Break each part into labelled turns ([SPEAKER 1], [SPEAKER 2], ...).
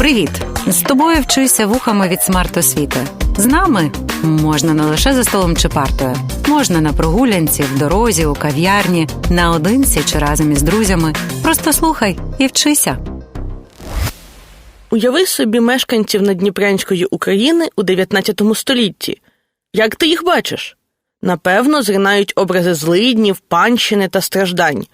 [SPEAKER 1] Привіт! З тобою вчуся вухами від смарт-освіти. З нами можна не лише за столом чи партою, можна на прогулянці, в дорозі, у кав'ярні, наодинці чи разом із друзями. Просто слухай і вчися.
[SPEAKER 2] Уяви собі мешканців Надніпрянської України у 19 столітті. Як ти їх бачиш? Напевно, зринають образи злиднів, панщини та страждань.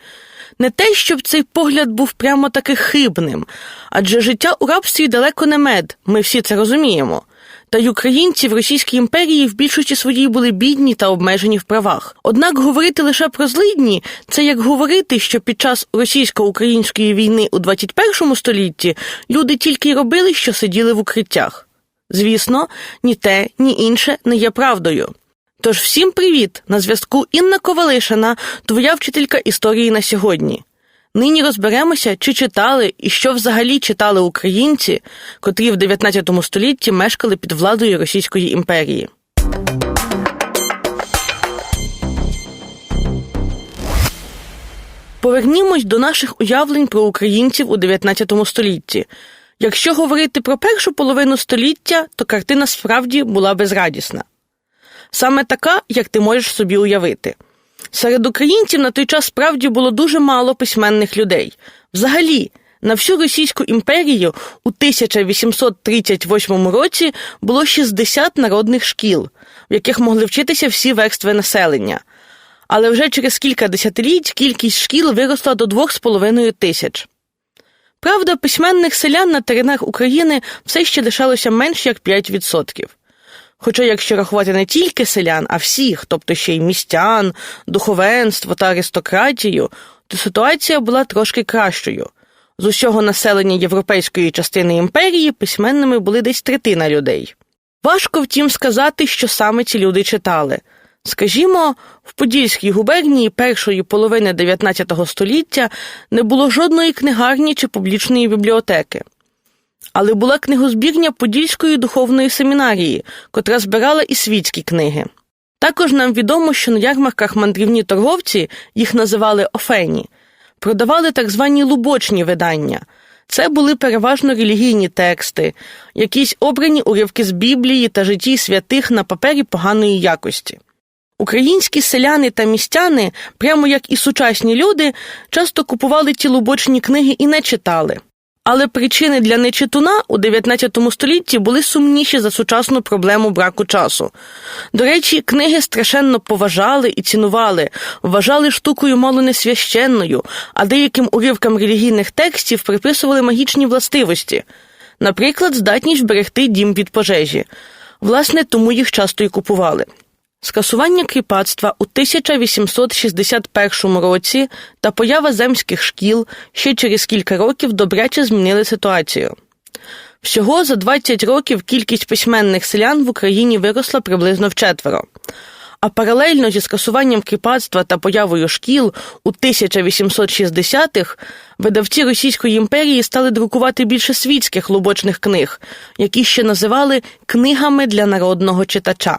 [SPEAKER 2] Не те, щоб цей погляд був прямо таки хибним, адже життя у рабстві далеко не мед, ми всі це розуміємо. Та й українці в Російській імперії в більшості своїй були бідні та обмежені в правах. Однак говорити лише про злидні це як говорити, що під час російсько-української війни у 21 столітті люди тільки й робили, що сиділи в укриттях. Звісно, ні те, ні інше не є правдою. Тож всім привіт! На зв'язку Інна Ковалишина, твоя вчителька історії на сьогодні. Нині розберемося, чи читали і що взагалі читали українці, котрі в 19 столітті мешкали під владою Російської імперії. Повернімось до наших уявлень про українців у 19 столітті. Якщо говорити про першу половину століття, то картина справді була безрадісна. Саме така, як ти можеш собі уявити. Серед українців на той час справді було дуже мало письменних людей. Взагалі, на всю Російську імперію у 1838 році було 60 народних шкіл, в яких могли вчитися всі верстви населення. Але вже через кілька десятиліть кількість шкіл виросла до 2,5 тисяч. Правда, письменних селян на теренах України все ще лишалося менш як 5%. Хоча, якщо рахувати не тільки селян, а всіх, тобто ще й містян, духовенство та аристократію, то ситуація була трошки кращою. З усього населення європейської частини імперії письменними були десь третина людей. Важко втім сказати, що саме ці люди читали. Скажімо, в Подільській губернії першої половини 19 століття не було жодної книгарні чи публічної бібліотеки. Але була книгозбірня Подільської духовної семінарії, котра збирала і світські книги. Також нам відомо, що на ярмарках мандрівні торговці, їх називали офені, продавали так звані лубочні видання. Це були переважно релігійні тексти, якісь обрані уривки з Біблії та житті святих на папері поганої якості. Українські селяни та містяни, прямо як і сучасні люди, часто купували ті лубочні книги і не читали. Але причини для нечитуна у 19 столітті були сумніші за сучасну проблему браку часу. До речі, книги страшенно поважали і цінували, вважали штукою мало не священною, а деяким уривкам релігійних текстів приписували магічні властивості, наприклад, здатність вберегти дім від пожежі. Власне, тому їх часто і купували. Скасування кріпацтва у 1861 році та поява земських шкіл ще через кілька років добряче змінили ситуацію. Всього за 20 років кількість письменних селян в Україні виросла приблизно вчетверо. А паралельно зі скасуванням кріпацтва та появою шкіл у 1860-х видавці Російської імперії стали друкувати більше світських лубочних книг, які ще називали книгами для народного читача.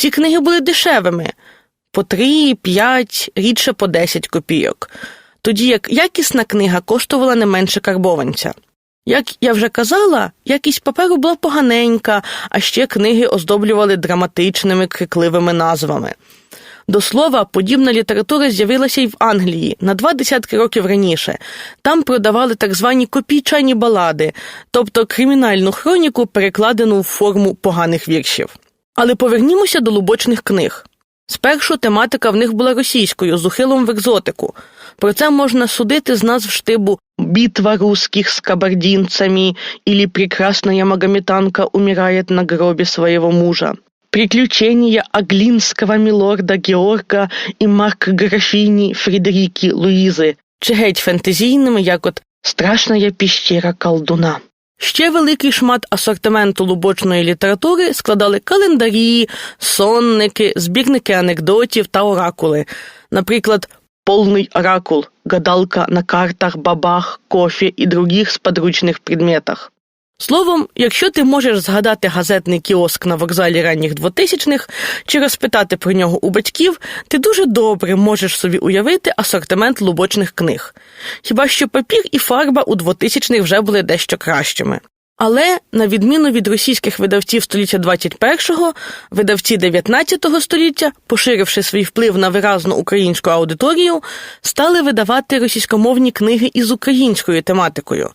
[SPEAKER 2] Ці книги були дешевими по 3, 5, рідше по 10 копійок, тоді як якісна книга коштувала не менше карбованця. Як я вже казала, якість паперу була поганенька, а ще книги оздоблювали драматичними крикливими назвами. До слова, подібна література з'явилася й в Англії на два десятки років раніше. Там продавали так звані копійчані балади, тобто кримінальну хроніку, перекладену в форму поганих віршів. Але повернімося до лубочних книг. Спершу тематика в них була російською, з ухилом в екзотику. Про це можна судити з назв штибу «Битва русских с кабардинцами» или «Прекрасная магометанка умирает на гробе своего мужа». «Приключения Аглинского милорда Георга і Марк графіні Фредеріки Луїзи» чи геть фентезійними, як от «Страшная піщера колдуна». Ще великий шмат асортименту лубочної літератури складали календарі, сонники, збірники анекдотів та оракули. Наприклад, «Полный оракул», гадалка на картах, бабах, кофе і других сподручних предметах. Словом, якщо ти можеш згадати газетний кіоск на вокзалі ранніх 2000-х чи розпитати про нього у батьків, ти дуже добре можеш собі уявити асортимент лубочних книг. Хіба що папір і фарба у 2000-х вже були дещо кращими. Але, на відміну від російських видавців століття 21-го, видавці 19 століття, поширивши свій вплив на виразну українську аудиторію, стали видавати російськомовні книги із українською тематикою.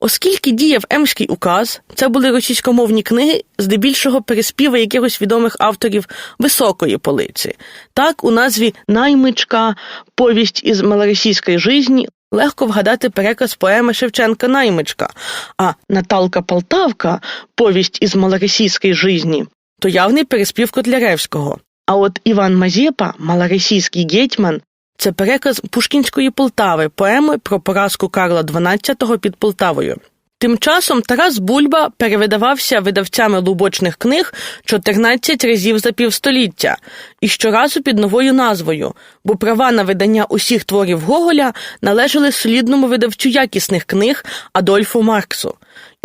[SPEAKER 2] Оскільки діяв Емський указ, це були російськомовні книги, здебільшого переспіви якихось відомих авторів високої полиці. Так, у назві Наймичка, повість із малоросійської жизні легко вгадати переказ поеми Шевченка Наймичка, а Наталка Полтавка, повість із малоросійської жизні, то явний переспів Котляревського. А от Іван Мазєпа, малоросійський гетьман, це переказ Пушкінської Полтави, поеми про поразку Карла XII під Полтавою. Тим часом Тарас Бульба перевидавався видавцями лубочних книг 14 разів за півстоліття і щоразу під новою назвою, бо права на видання усіх творів Гоголя належали солідному видавцю якісних книг Адольфу Марксу.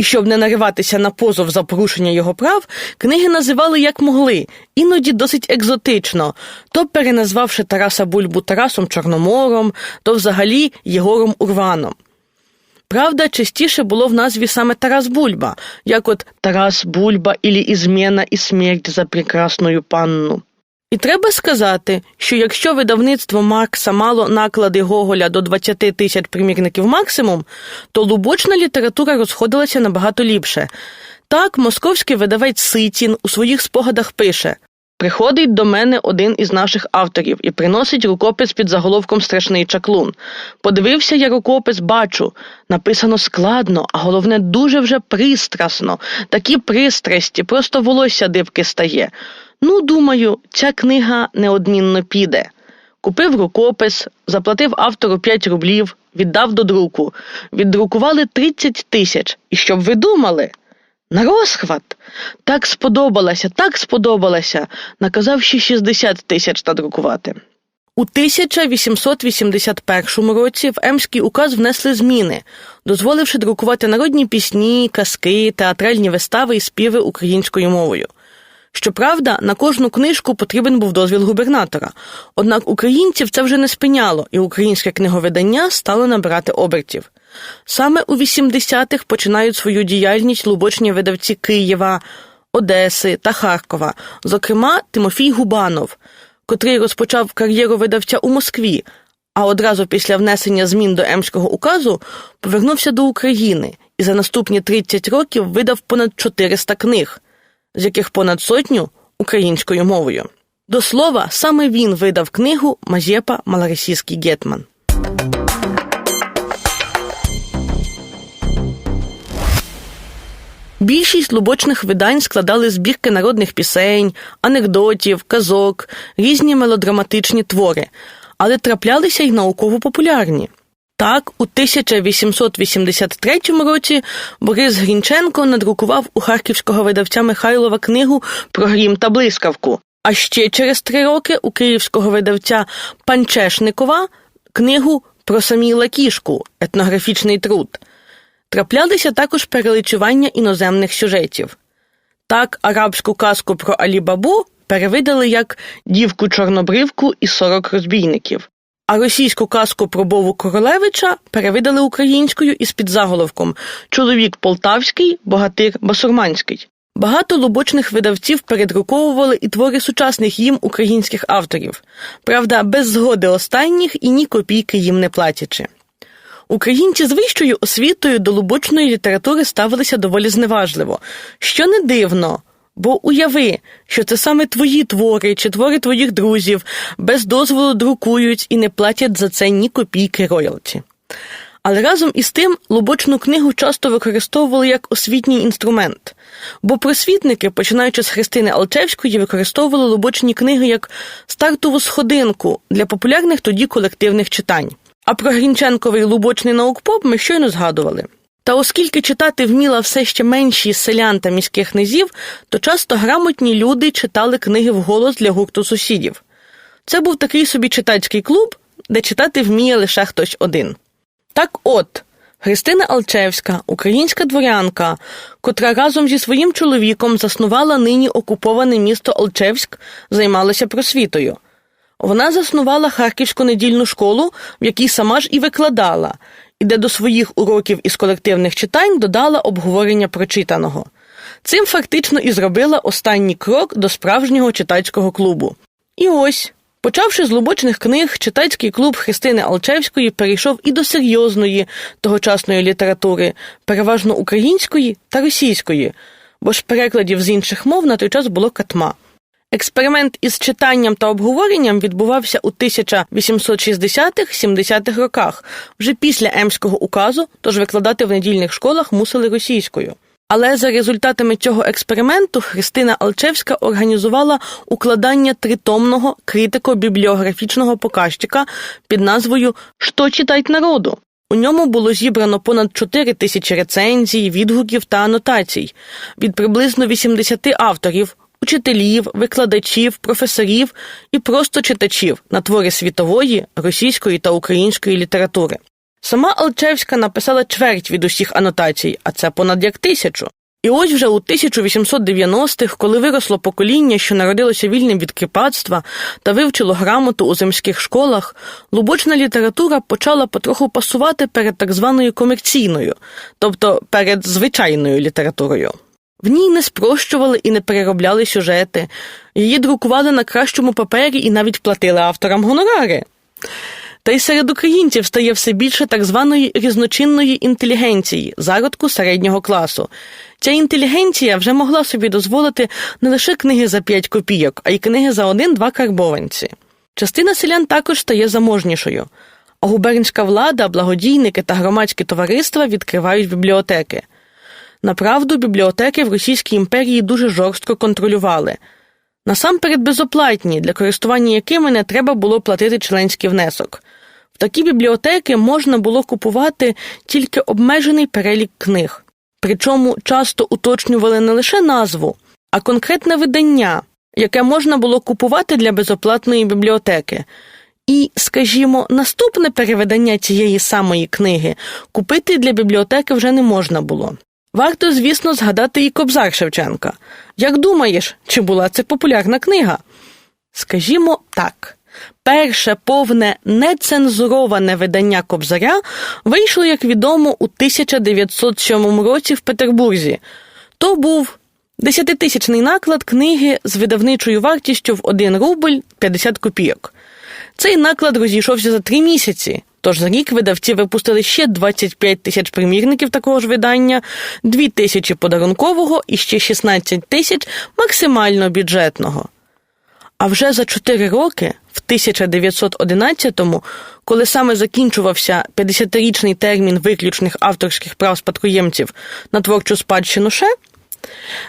[SPEAKER 2] Щоб не нариватися на позов за порушення його прав, книги називали як могли, іноді досить екзотично, то переназвавши Тараса Бульбу Тарасом Чорномором, то взагалі Єгором Урваном. Правда, частіше було в назві саме Тарас Бульба, як от Тарас Бульба ілі Ізмена і смерть за прекрасною панну. І треба сказати, що якщо видавництво Маркса мало наклади Гоголя до 20 тисяч примірників максимум, то лубочна література розходилася набагато ліпше. Так, московський видавець Ситін у своїх спогадах пише Приходить до мене один із наших авторів і приносить рукопис під заголовком Страшний чаклун. Подивився я рукопис, бачу. Написано складно, а головне дуже вже пристрасно. Такі пристрасті, просто волосся дивки стає. Ну, думаю, ця книга неодмінно піде. Купив рукопис, заплатив автору 5 рублів, віддав до друку. Віддрукували 30 тисяч. І щоб ви думали? На розхват. Так сподобалася, так сподобалася. Наказав ще 60 тисяч надрукувати. У 1881 році в Емський указ внесли зміни, дозволивши друкувати народні пісні, казки, театральні вистави і співи українською мовою. Щоправда, на кожну книжку потрібен був дозвіл губернатора. Однак українців це вже не спиняло, і українське книговидання стало набирати обертів. Саме у 80-х починають свою діяльність лубочні видавці Києва, Одеси та Харкова, зокрема Тимофій Губанов, котрий розпочав кар'єру видавця у Москві, а одразу після внесення змін до Емського указу повернувся до України і за наступні 30 років видав понад 400 книг, з яких понад сотню українською мовою. До слова, саме він видав книгу Мазєпа Малоросійський гетман. Більшість лубочних видань складали збірки народних пісень, анекдотів, казок, різні мелодраматичні твори, але траплялися й науково-популярні. Так, у 1883 році Борис Грінченко надрукував у харківського видавця Михайлова книгу про грім та блискавку. А ще через три роки у київського видавця Панчешникова книгу про Саміла Кішку етнографічний труд. Траплялися також переличування іноземних сюжетів. Так, арабську казку про Алі-Бабу перевидали як дівку чорнобривку і сорок розбійників, а російську казку про Бову Королевича перевидали українською із підзаголовком Чоловік полтавський, богатир басурманський. Багато лубочних видавців передруковували і твори сучасних їм українських авторів, правда, без згоди останніх і ні копійки їм не платячи. Українці з вищою освітою до лубочної літератури ставилися доволі зневажливо, що не дивно, бо уяви, що це саме твої твори чи твори твоїх друзів без дозволу друкують і не платять за це ні копійки роялті. Але разом із тим лубочну книгу часто використовували як освітній інструмент, бо просвітники, починаючи з Христини Алчевської, використовували лубочні книги як стартову сходинку для популярних тоді колективних читань. А про Грінченковий лубочний наукпоп ми щойно згадували. Та оскільки читати вміла все ще менші селян та міських низів, то часто грамотні люди читали книги вголос для гурту сусідів. Це був такий собі читацький клуб, де читати вміє лише хтось один. Так от, Христина Алчевська, українська дворянка, котра разом зі своїм чоловіком заснувала нині окуповане місто Алчевськ, займалася просвітою. Вона заснувала Харківську недільну школу, в якій сама ж і викладала, де до своїх уроків із колективних читань додала обговорення прочитаного. Цим фактично і зробила останній крок до справжнього читацького клубу. І ось, почавши з лубочних книг, читацький клуб Христини Алчевської перейшов і до серйозної тогочасної літератури, переважно української та російської, бо ж перекладів з інших мов на той час було катма. Експеримент із читанням та обговоренням відбувався у 1860-70-х роках, вже після Емського указу, тож викладати в недільних школах мусили російською. Але за результатами цього експерименту Христина Алчевська організувала укладання тритомного критико-бібліографічного показчика під назвою «Що читать народу?». У ньому було зібрано понад 4 тисячі рецензій, відгуків та анотацій від приблизно 80 авторів, учителів, викладачів, професорів і просто читачів на твори світової, російської та української літератури. Сама Алчевська написала чверть від усіх анотацій, а це понад як тисячу. І ось вже у 1890-х, коли виросло покоління, що народилося вільним від кріпацтва та вивчило грамоту у земських школах, лубочна література почала потроху пасувати перед так званою комерційною, тобто перед звичайною літературою. В ній не спрощували і не переробляли сюжети, її друкували на кращому папері і навіть платили авторам гонорари. Та й серед українців стає все більше так званої різночинної інтелігенції, зародку середнього класу. Ця інтелігенція вже могла собі дозволити не лише книги за 5 копійок, а й книги за один-два карбованці. Частина селян також стає заможнішою, а губернська влада, благодійники та громадські товариства відкривають бібліотеки. Направду, бібліотеки в Російській імперії дуже жорстко контролювали. Насамперед безоплатні, для користування якими не треба було платити членський внесок. В такі бібліотеки можна було купувати тільки обмежений перелік книг. Причому часто уточнювали не лише назву, а конкретне видання, яке можна було купувати для безоплатної бібліотеки. І, скажімо, наступне перевидання цієї самої книги купити для бібліотеки вже не можна було. Варто, звісно, згадати і Кобзар Шевченка. Як думаєш, чи була це популярна книга? Скажімо так. Перше повне нецензуроване видання Кобзаря вийшло, як відомо, у 1907 році в Петербурзі. То був десятитисячний наклад книги з видавничою вартістю в 1 рубль 50 копійок. Цей наклад розійшовся за три місяці. Тож за рік видавці випустили ще 25 тисяч примірників такого ж видання, 2 тисячі подарункового і ще 16 тисяч максимально бюджетного. А вже за 4 роки, в 1911-му, коли саме закінчувався 50-річний термін виключних авторських прав спадкоємців на творчу спадщину ше,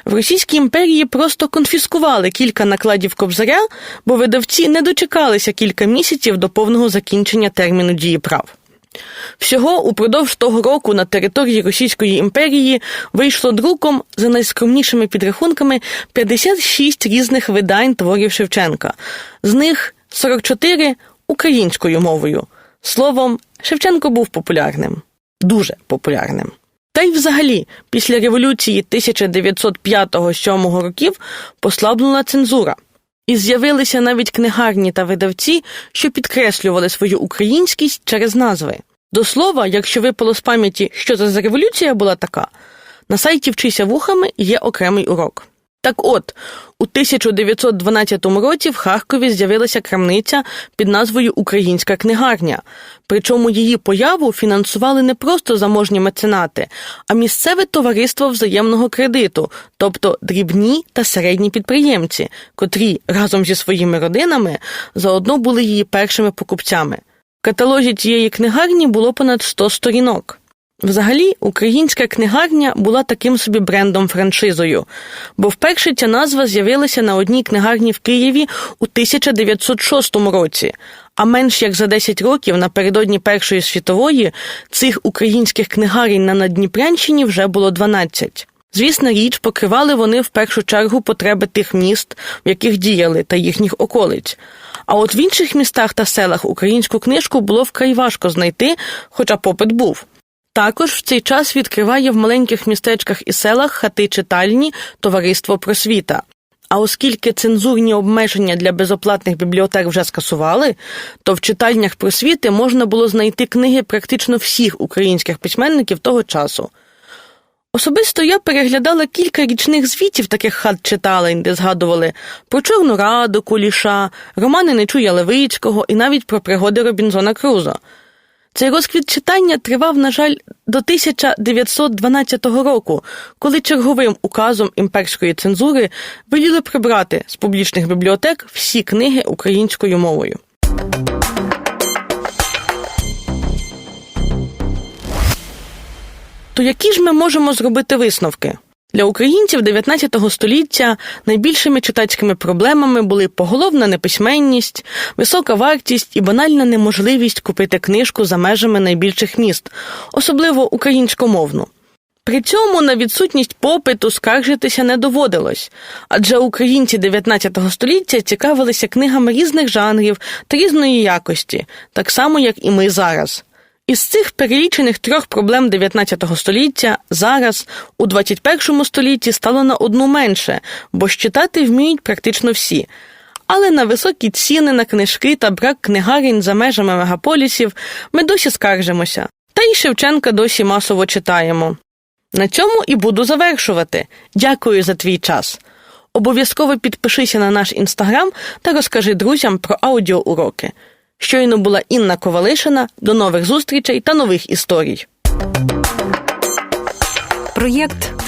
[SPEAKER 2] в Російській імперії просто конфіскували кілька накладів кобзаря, бо видавці не дочекалися кілька місяців до повного закінчення терміну дії прав. Всього упродовж того року на території Російської імперії вийшло друком за найскромнішими підрахунками 56 різних видань творів Шевченка, з них 44 українською мовою. Словом, Шевченко був популярним, дуже популярним. Та й взагалі, після революції 1905-7 років послаблена цензура. І з'явилися навіть книгарні та видавці, що підкреслювали свою українськість через назви. До слова, якщо випало з пам'яті, що це за революція була така, на сайті Вчися вухами є окремий урок. Так от, у 1912 році в Харкові з'явилася крамниця під назвою Українська книгарня. Причому її появу фінансували не просто заможні меценати, а місцеве товариство взаємного кредиту, тобто дрібні та середні підприємці, котрі разом зі своїми родинами заодно були її першими покупцями. В каталозі цієї книгарні було понад 100 сторінок. Взагалі, українська книгарня була таким собі брендом франшизою, бо вперше ця назва з'явилася на одній книгарні в Києві у 1906 році, а менш як за 10 років напередодні Першої світової цих українських книгарень на Надніпрянщині вже було 12. Звісна річ, покривали вони в першу чергу потреби тих міст, в яких діяли, та їхніх околиць. А от в інших містах та селах українську книжку було вкрай важко знайти, хоча попит був. Також в цей час відкриває в маленьких містечках і селах хати читальні Товариство просвіта. А оскільки цензурні обмеження для безоплатних бібліотек вже скасували, то в читальнях просвіти можна було знайти книги практично всіх українських письменників того часу. Особисто я переглядала кілька річних звітів таких хат читалень, де згадували про Чорну Раду Куліша, романи Нечуя Левицького і навіть про пригоди Робінзона Крузо. Цей розквіт читання тривав, на жаль, до 1912 року, коли черговим указом імперської цензури веліли прибрати з публічних бібліотек всі книги українською мовою. То які ж ми можемо зробити висновки? Для українців 19 століття найбільшими читацькими проблемами були поголовна неписьменність, висока вартість і банальна неможливість купити книжку за межами найбільших міст, особливо українськомовну. При цьому на відсутність попиту скаржитися не доводилось, адже українці 19 століття цікавилися книгами різних жанрів та різної якості, так само як і ми зараз. Із цих перелічених трьох проблем 19 століття зараз у 21 столітті стало на одну менше, бо ж читати вміють практично всі. Але на високі ціни на книжки та брак книгарень за межами мегаполісів ми досі скаржимося. Та й Шевченка досі масово читаємо. На цьому і буду завершувати. Дякую за твій час. Обов'язково підпишися на наш інстаграм та розкажи друзям про аудіоуроки. Щойно була Інна Ковалишина. До нових зустрічей та нових історій.
[SPEAKER 1] Проєкт